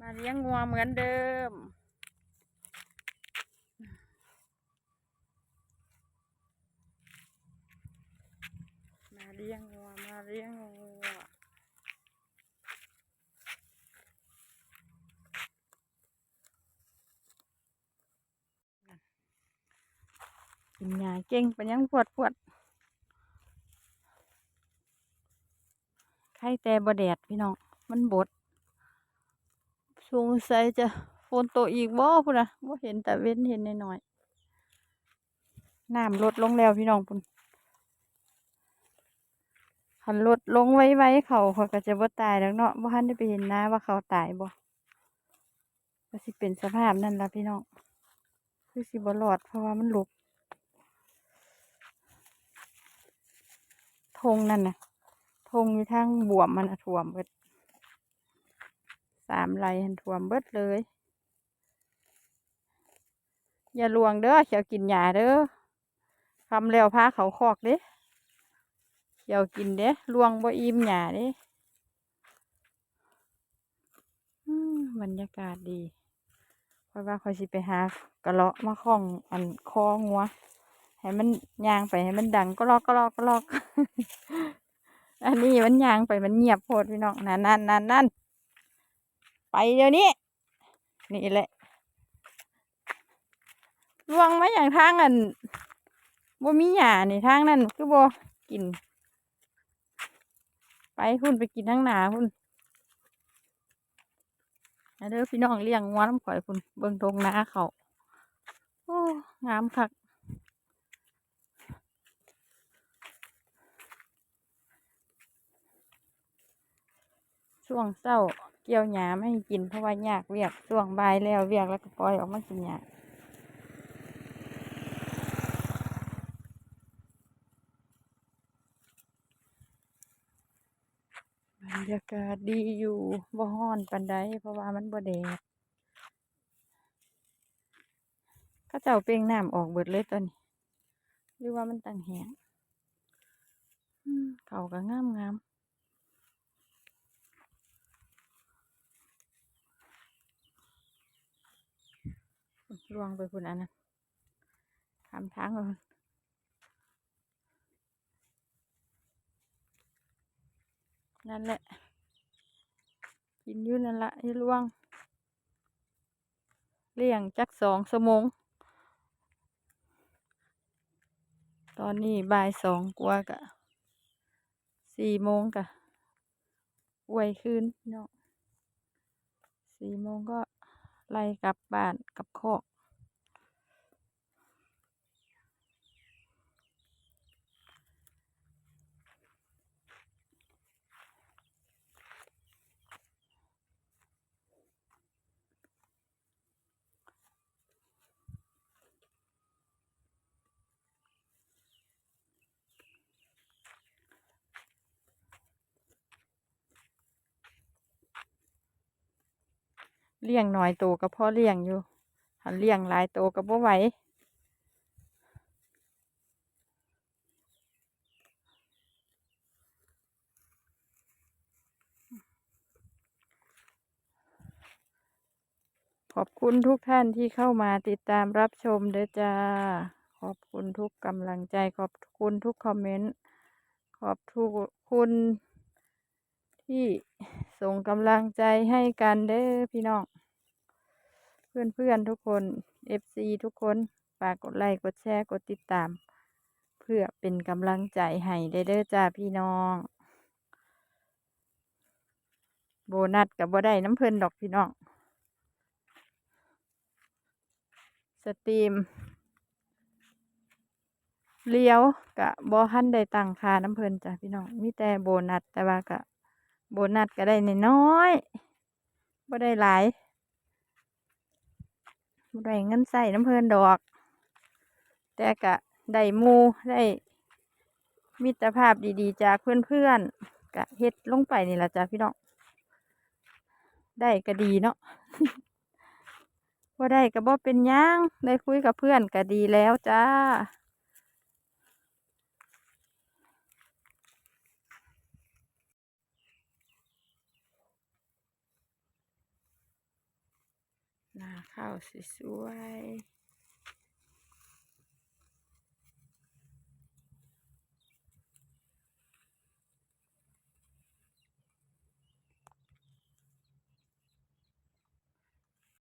มาเลี้ยงงัวเหมือนเดิม มาเลี้ยงงัว มาเลี้ยงงัว กินยาเก่งเป็นยังปวดปวดไข้แต่บดแดดพี่น้อง มันบด สงสัยจะฝนตกอีกบ่พุ่นนะบ่เห็นแต่เว้นเห็นหน้อยๆน้ำลดลงแล้วพี่น้องพุ่นคันลดลงไว้ไว้เขาเขาก็จะบ่ตายแล้วเนาะบ่ทันได้ไปเห็นนะว่าเขาตายบ่ก็สิเป็นสภาพนั่นละพี่น้องคือสิบ่รอดเพราะว่ามันหลบธงนั่นน่ะธงอยู่ทางบวมมันน่ะท่วมเบิด สามไรหันท่วมเบิดเลย อย่าลวงเด้อเขียวกินหญ้าเด้อคำแล้วพาเขาคอกเด้เขียวกินเด้ลวงบ่อิ่มหญ้าเด้อืมบรรยากาศดีเพราะว่าเขาสิไปหากระเลาะมาคล้องอันคองัวให้มันยางไปให้มันดังก็ลอกก็ลอกก็ลอก อันนี้มันยางไปมันเงียบโพดพี่น้องนั่นนั่นนั่นนั่น ไปเดี๋ยวนี้ นี่แหละลวงมาอย่างทางอันบ่มีหญ้านี่ทางนั้นคือบ่กิน ไปหุ่นไปกินทางหนาหุ่นนะเด้อพี่น้องเลี้ยงงัวน้ำข่อยพุ่นเบิ่งตรงนาเขาโอ้งามคักช่วงเศร้า เกี่ยวหญ้าไม่ให้กินเพราะว่ายากเวียกช่วงบ่ายแล้วเวียกแล้วก็ปล่อยออกมากินหญ้าบรรยากาศดีอยู่บ่ฮ้อนปานใดเพราะว่ามันบ่แดดเขาเจ้าเปล่งน้ำออกเบิดเลยตอนนี้หรือว่ามันตั้งแหงเขาก็งามงาม ลวงไปคุณอันนั้นทำทางเลยนั่นแหละ กินอยู่นั่นละที่ลวง เลี้ยงจักสองสมง ตอนนี้บ่ายสองกว่ากะสี่โมงกะอวยคืนเนาะสี่โมงก็ไล่กลับบ้านกับคอก เลี้ยงหน่อยโตก็พอเลี้ยงอยู่หันเลี้ยงหลายโตก็บ่ไหวขอบคุณทุกท่านที่เข้ามาติดตามรับชมเด้อจ้า ขอบคุณทุกกำลังใจ ขอบคุณทุกคอมเมนต์ ขอบทุกคุณที่ ส่งกำลังใจให้กันเด้อพี่น้อง เพื่อนๆทุกคน FC ทุกคนฝากกดไลค์กดแชร์กดติดตาม เพื่อเป็นกำลังใจให้ได้เด้อจ้าพี่น้อง โบนัสกับบ่ได้น้ำเพิ่นดอกพี่น้องสตรีมเลี้ยวกะบ่ทันได้ตังค่าน้ำเพิ่นจ้ะพี่น้องมีแต่โบนัสแต่ว่ากะ โบนัสก็ได้น้อยบ่ได้หลายบ่ได้เงินใส่น้ำเพินดอก แต่กะได้มูได้มิตรภาพดีๆ จากเพื่อนๆกะเฮ็ดลงไปนี่ล่ะจ้ะพี่น้อง ได้ก็ดีเนาะบ่ได้ก็บ่เป็นหยังได้คุยกับเพื่อนก็ดีแล้วจ้า นาข้าวสวยๆ